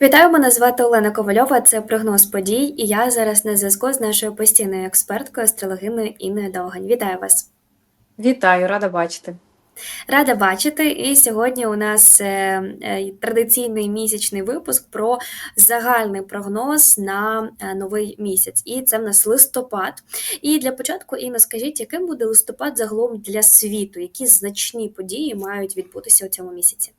Вітаю, мене звати Олена Ковальова. Це прогноз подій, і я зараз на зв'язку з нашою постійною експерткою астрологиною Інною Довгань. Вітаю вас! Вітаю, рада бачити. Рада бачити. І сьогодні у нас е, е, традиційний місячний випуск про загальний прогноз на е, новий місяць. І це в нас листопад. І для початку, Інна, скажіть, яким буде листопад загалом для світу? Які значні події мають відбутися у цьому місяці?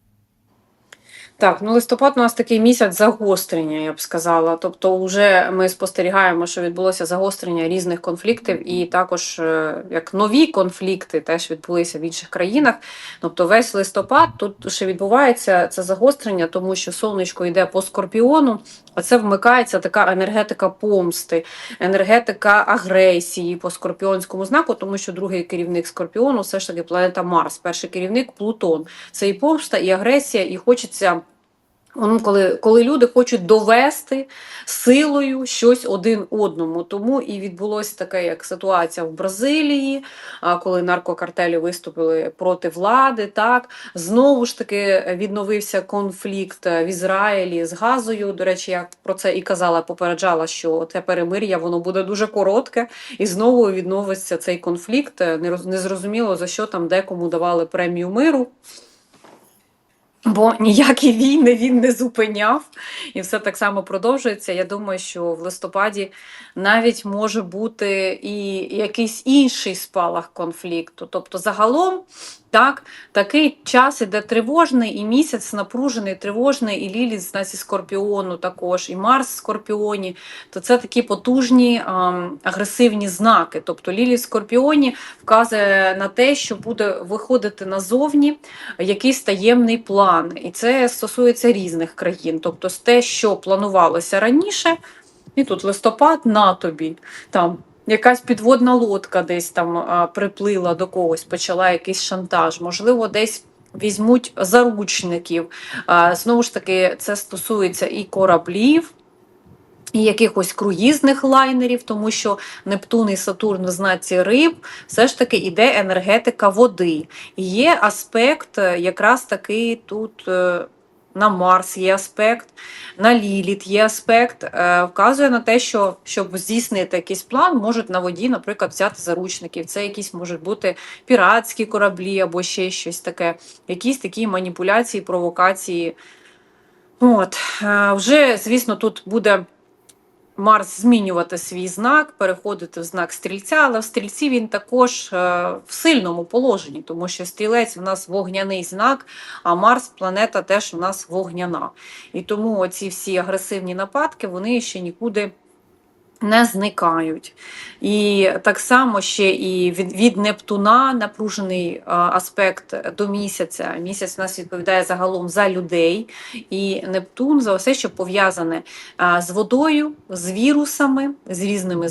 Так, ну листопад у нас такий місяць загострення, я б сказала. Тобто, вже ми спостерігаємо, що відбулося загострення різних конфліктів, і також е, як нові конфлікти теж відбулися в інших країнах. Тобто, весь листопад тут ще відбувається це загострення, тому що сонечко йде по скорпіону, а це вмикається така енергетика помсти, енергетика агресії по скорпіонському знаку, тому що другий керівник скорпіону все ж таки планета Марс, перший керівник Плутон. Це і помста, і агресія, і хочеться. Ну, коли коли люди хочуть довести силою щось один одному. Тому і відбулося таке, як ситуація в Бразилії, коли наркокартелі виступили проти влади. Так Знову ж таки відновився конфлікт в Ізраїлі з Газою. До речі, я про це і казала, попереджала, що те перемир'я воно буде дуже коротке, і знову відновиться цей конфлікт. Незрозуміло, за що там декому давали премію миру. Бо ніякі війни він не зупиняв, і все так само продовжується. Я думаю, що в листопаді навіть може бути і якийсь інший спалах конфлікту. Тобто, загалом так, Такий час іде тривожний, і місяць напружений, тривожний, і Ліліт з нас Скорпіону також, і Марс в Скорпіоні, то це такі потужні а, агресивні знаки. Тобто Ліліт в Скорпіоні вказує на те, що буде виходити назовні якийсь таємний план. І це стосується різних країн. Тобто, те, що планувалося раніше, і тут листопад на тобі. там якась підводна лодка десь там приплила до когось, почала якийсь шантаж, можливо, десь. Візьмуть заручників. Знову ж таки, це стосується і кораблів, і якихось круїзних лайнерів, тому що Нептун і Сатурн в знаці риб все ж таки іде енергетика води. Є аспект, е, якраз таки тут. На Марс є аспект, на Ліліт є аспект, е, вказує на те, що щоб здійснити якийсь план, можуть на воді, наприклад, взяти заручників. Це якісь можуть бути піратські кораблі або ще щось таке, якісь такі маніпуляції, провокації. От, е, Вже, звісно, тут буде. Марс змінювати свій знак, переходити в знак стрільця, але в стрільці він також е, в сильному положенні, тому що стрілець у нас вогняний знак, а Марс планета теж у нас вогняна. І тому ці всі агресивні нападки вони ще нікуди не зникають. І так само ще і від від Нептуна напружений аспект до місяця. Місяць у нас відповідає загалом за людей, і Нептун за все, що пов'язане з водою, з вірусами, з різними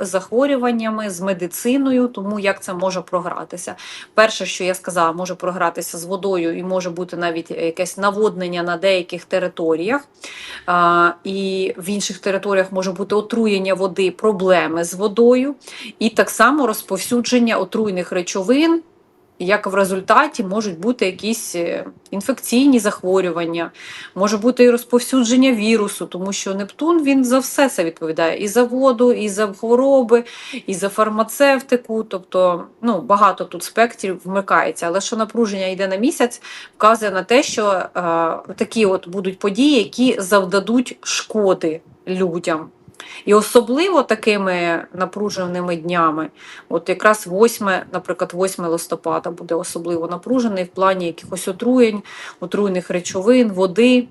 захворюваннями, з медициною, тому як це може програтися. Перше, що я сказала, може програтися з водою, і може бути навіть якесь наводнення на деяких територіях, і в інших територіях може бути отруєння отруєння води, проблеми з водою, і так само розповсюдження отруйних речовин, як в результаті можуть бути якісь е, інфекційні захворювання, може бути і розповсюдження вірусу, тому що Нептун він за все це відповідає: і за воду, і за хвороби, і за фармацевтику. Тобто ну, багато тут спектрів вмикається. Але що напруження йде на місяць, вказує на те, що е, такі от будуть події, які завдадуть шкоди людям. І особливо такими напруженими днями, от якраз 8, наприклад, 8 листопада буде особливо напружений в плані якихось отруєнь, отруйних речовин, води.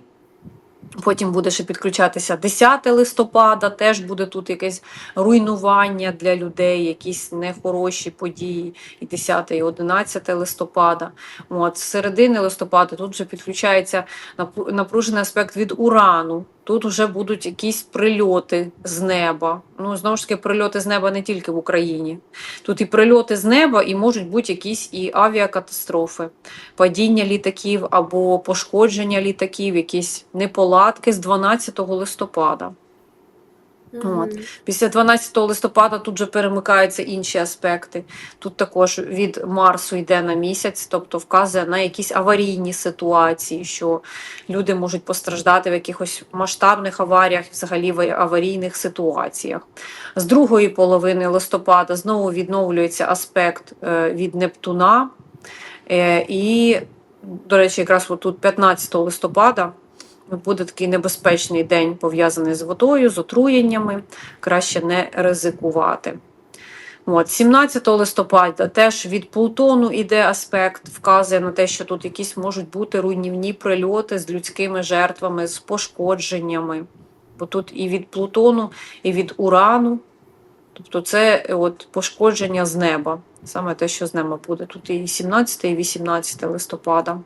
Потім буде ще підключатися 10 листопада, теж буде тут якесь руйнування для людей, якісь нехороші події. І 10 і 11 листопада. От, З середини листопада тут вже підключається напружений аспект від урану. Тут вже будуть якісь прильоти з неба. Ну, знову ж таки, прильоти з неба не тільки в Україні. Тут і прильоти з неба, і можуть бути якісь і авіакатастрофи, падіння літаків або пошкодження літаків, якісь неполадки з 12 листопада. От. Після 12 листопада тут же перемикаються інші аспекти. Тут також від Марсу йде на місяць, тобто вказує на якісь аварійні ситуації, що люди можуть постраждати в якихось масштабних аваріях, взагалі в аварійних ситуаціях. З другої половини листопада знову відновлюється аспект е, від Нептуна. Е, І, до речі, якраз тут 15 листопада буде такий небезпечний день пов'язаний з водою, з отруєннями. Краще не ризикувати. От, 17 листопада теж від Плутону іде аспект, вказує на те, що тут якісь можуть бути руйнівні прильоти з людськими жертвами, з пошкодженнями. Бо тут і від Плутону, і від Урану. Тобто це от пошкодження з неба. Саме те, що з неба буде. Тут і 17, і 18 листопада.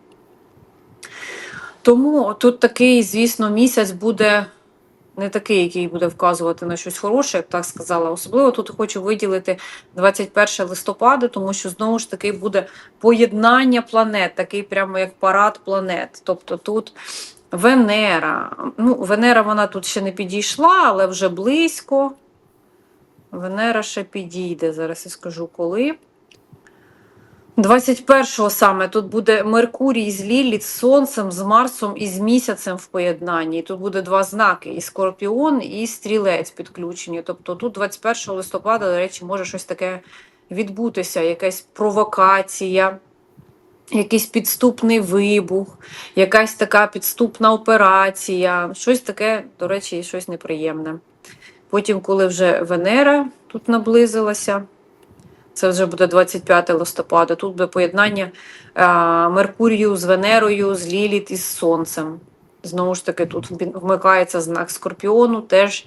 Тому тут такий, звісно, місяць буде не такий, який буде вказувати на щось хороше, як так сказала. Особливо тут хочу виділити 21 листопада, тому що знову ж таки буде поєднання планет, такий прямо як парад планет. Тобто тут Венера. Ну, Венера вона тут ще не підійшла, але вже близько. Венера ще підійде. Зараз я скажу коли. 21-го саме тут буде Меркурій з Ліліт, з Сонцем, з Марсом і з місяцем в поєднанні. Тут буде два знаки: і Скорпіон, і стрілець підключені. Тобто тут 21 листопада, до речі, може щось таке відбутися, якась провокація, якийсь підступний вибух, якась така підступна операція, щось таке, до речі, щось неприємне. Потім, коли вже Венера тут наблизилася. Це вже буде 25 листопада. Тут буде поєднання а, Меркурію з Венерою, з Ліліт і з Сонцем. Знову ж таки, тут вмикається знак Скорпіону, теж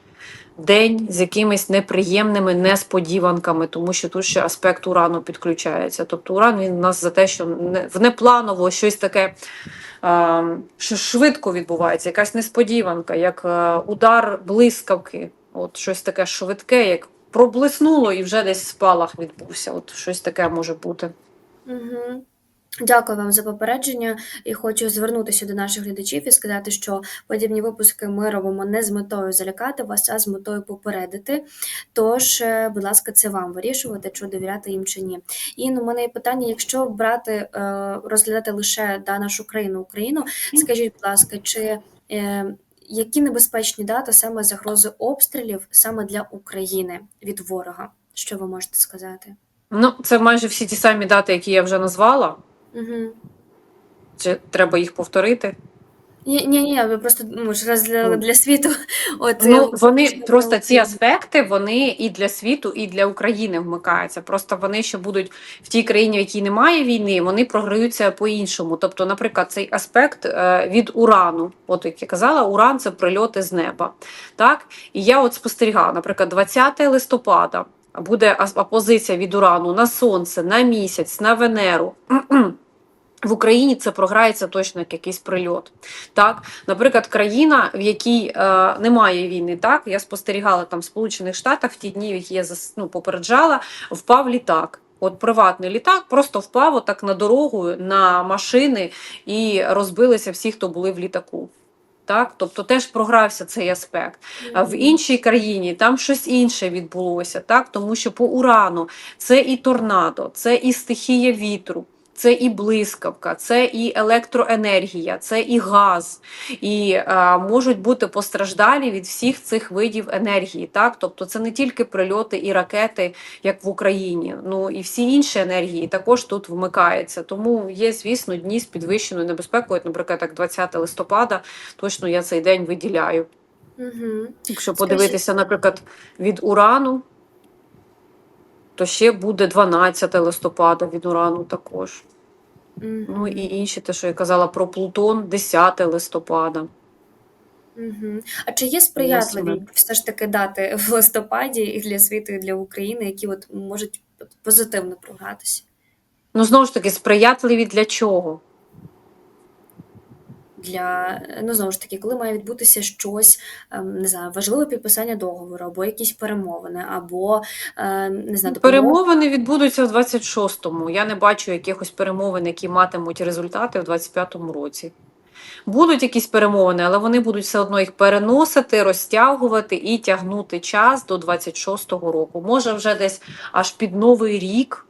день з якимись неприємними несподіванками, тому що тут ще аспект урану підключається. Тобто уран він у нас за те, що не, внепланово щось таке а, що швидко відбувається, якась несподіванка, як удар блискавки, от щось таке швидке, як проблиснуло і вже десь спалах відбувся. От щось таке може бути. Угу. Дякую вам за попередження і хочу звернутися до наших глядачів і сказати, що подібні випуски ми робимо не з метою залякати вас, а з метою попередити. Тож, е, будь ласка, це вам вирішувати, чи довіряти їм чи ні. І ну, мене є питання: якщо брати, е, розглядати лише да, нашу країну Україну, скажіть, будь ласка, чи е, які небезпечні дати саме загрози обстрілів саме для України від ворога? Що ви можете сказати? Ну, це майже всі ті самі дати, які я вже назвала. Угу. Чи треба їх повторити? Ні, ні, ні, ви просто ну, ж раз для, Ну. для світу. От Ну, вони просто ці аспекти вони і для світу, і для України вмикаються. Просто вони ще будуть в тій країні, в якій немає війни, вони програються по-іншому. Тобто, наприклад, цей аспект е, від урану, от як я казала, уран це прильоти з неба. Так, і я от спостерігала, наприклад, 20 листопада буде опозиція від урану на сонце, на місяць, на Венеру. В Україні це програється точно як якийсь прильот. Так, наприклад, країна, в якій е, немає війни, так я спостерігала там в Сполучених Штатах в ті дні, які я ну, попереджала, впав літак. От приватний літак просто впав отак на дорогу, на машини і розбилися всі, хто були в літаку. Так, тобто теж програвся цей аспект. А в іншій країні там щось інше відбулося, так тому що по урану це і торнадо, це і стихія вітру. Це і блискавка, це і електроенергія, це і газ, і е, можуть бути постраждалі від всіх цих видів енергії. Так, тобто це не тільки прильоти і ракети, як в Україні, ну і всі інші енергії також тут вмикаються. Тому є, звісно, дні з підвищеною небезпекою. Наприклад, так 20 листопада, точно я цей день виділяю. Угу. Якщо подивитися, наприклад, від урану, то ще буде 12 листопада від урану також. Ну і інші, те, що я казала про Плутон, 10 листопада. Угу. А чи є сприятливі все ж таки дати в листопаді і для світу, і для України, які от можуть позитивно програтися? Ну, знову ж таки, сприятливі для чого? Для ну знову ж таки, коли має відбутися щось, ем, не знаю, важливе підписання договору, або якісь перемовини, або е, не знаю, допомога. Перемовини відбудуться в 26-му. Я не бачу якихось перемовин, які матимуть результати в 25-му році. Будуть якісь перемовини, але вони будуть все одно їх переносити, розтягувати і тягнути час до 26-го року. Може, вже десь аж під новий рік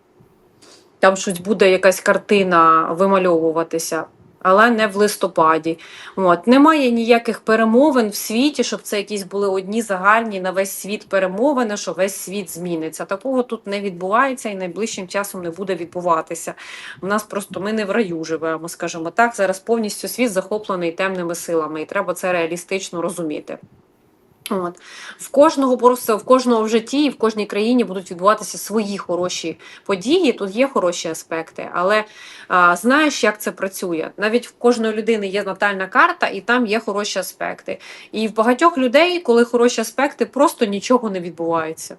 там щось буде якась картина вимальовуватися, але не в листопаді. От немає ніяких перемовин в світі, щоб це якісь були одні загальні на весь світ перемовини, що весь світ зміниться. Такого тут не відбувається і найближчим часом не буде відбуватися. У нас просто ми не в раю живемо, скажімо так. Зараз повністю світ захоплений темними силами, і треба це реалістично розуміти. От. В кожного просто в кожного в житті і в кожній країні будуть відбуватися свої хороші події. Тут є хороші аспекти, але а, знаєш, як це працює. Навіть в кожної людини є натальна карта, і там є хороші аспекти. І в багатьох людей, коли хороші аспекти, просто нічого не відбувається.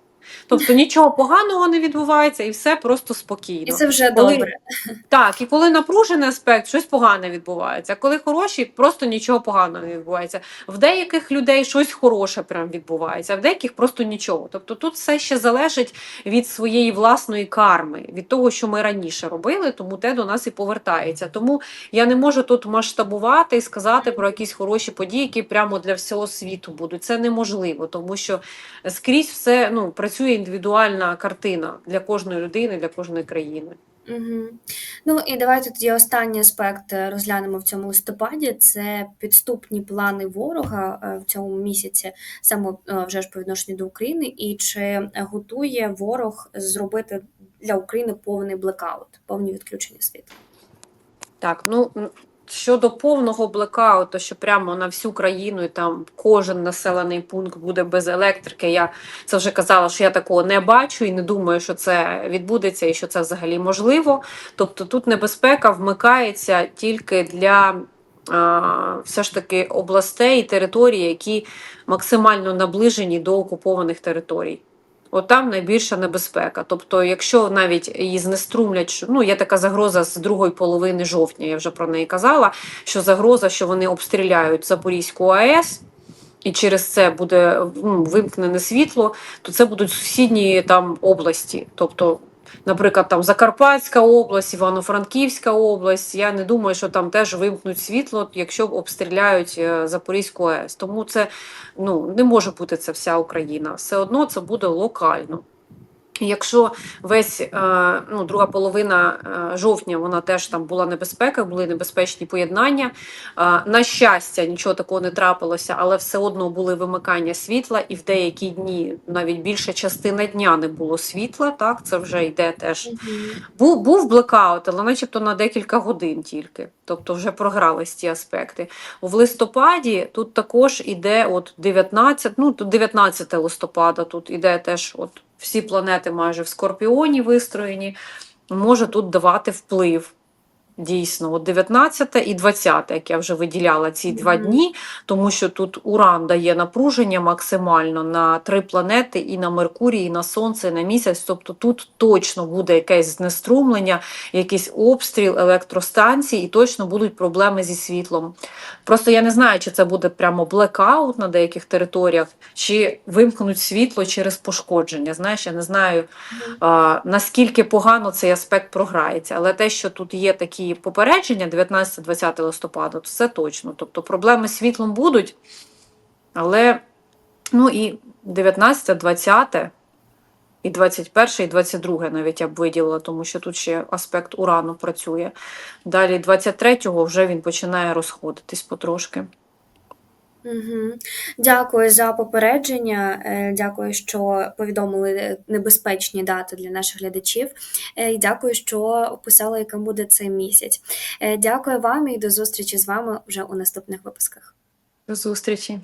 Тобто нічого поганого не відбувається, і все просто спокійно. І це вже Коли- добре. Так, і коли напружений аспект, щось погане відбувається. Коли хороший, просто нічого поганого не відбувається. В деяких людей щось хороше прям відбувається, а в деяких просто нічого. Тобто тут все ще залежить від своєї власної карми, від того, що ми раніше робили, тому те до нас і повертається. Тому я не можу тут масштабувати і сказати про якісь хороші події, які прямо для всього світу будуть. Це неможливо, тому що скрізь все ну, працює індивідуальна картина для кожної людини, для кожної країни. Угу. Ну і давайте тоді останній аспект е, розглянемо в цьому листопаді. Це підступні плани ворога е, в цьому місяці, саме е, вже ж по відношенню до України, і чи готує ворог зробити для України повний блекаут, повні відключення світла? Так, ну щодо повного блекауту, що прямо на всю країну і там кожен населений пункт буде без електрики. Я це вже казала, що я такого не бачу і не думаю, що це відбудеться і що це взагалі можливо. Тобто тут небезпека вмикається тільки для все ж таки областей і територій, які максимально наближені до окупованих територій. От там найбільша небезпека. Тобто, якщо навіть її знеструмлять, ну є така загроза з другої половини жовтня, я вже про неї казала. Що загроза, що вони обстріляють Запорізьку АЕС, і через це буде ну, вимкнене світло, то це будуть сусідні там області. Тобто, наприклад, там Закарпатська область, Івано-Франківська область. Я не думаю, що там теж вимкнуть світло, якщо обстріляють е, Запорізьку АЕС. Тому це ну, не може бути це вся Україна. Все одно це буде локально. Якщо весь е, ну, друга половина е, жовтня вона теж там була небезпека, були небезпечні поєднання. Е, На щастя, нічого такого не трапилося, але все одно були вимикання світла, і в деякі дні навіть більша частина дня не було світла. Так, це вже йде теж був, був блекаут, але начебто на декілька годин тільки. Тобто вже програлись ті аспекти. В листопаді тут також іде от 19, ну тут 19 листопада, тут іде теж от всі планети майже в Скорпіоні вистроєні, може тут давати вплив. Дійсно, от 19 і 20, як я вже виділяла ці два дні, тому що тут Уран дає напруження максимально на три планети: і на Меркурій, і на Сонце, і на місяць. Тобто тут точно буде якесь знеструмлення, якийсь обстріл електростанцій, і точно будуть проблеми зі світлом. Просто я не знаю, чи це буде прямо блекаут на деяких територіях, чи вимкнуть світло через пошкодження. Знаєш, я не знаю а, наскільки погано цей аспект програється. Але те, що тут є такі попередження 19-20 листопада, то це точно. Тобто проблеми з світлом будуть, але ну і 19, 20, і 21, і 22 навіть я б виділила, тому що тут ще аспект урану працює. Далі 23-го вже він починає розходитись потрошки. Угу. Дякую за попередження. е, Дякую, що повідомили небезпечні дати для наших глядачів. е, І дякую, що описали, яким буде цей місяць. Е, Дякую вам і до зустрічі з вами вже у наступних випусках. До зустрічі!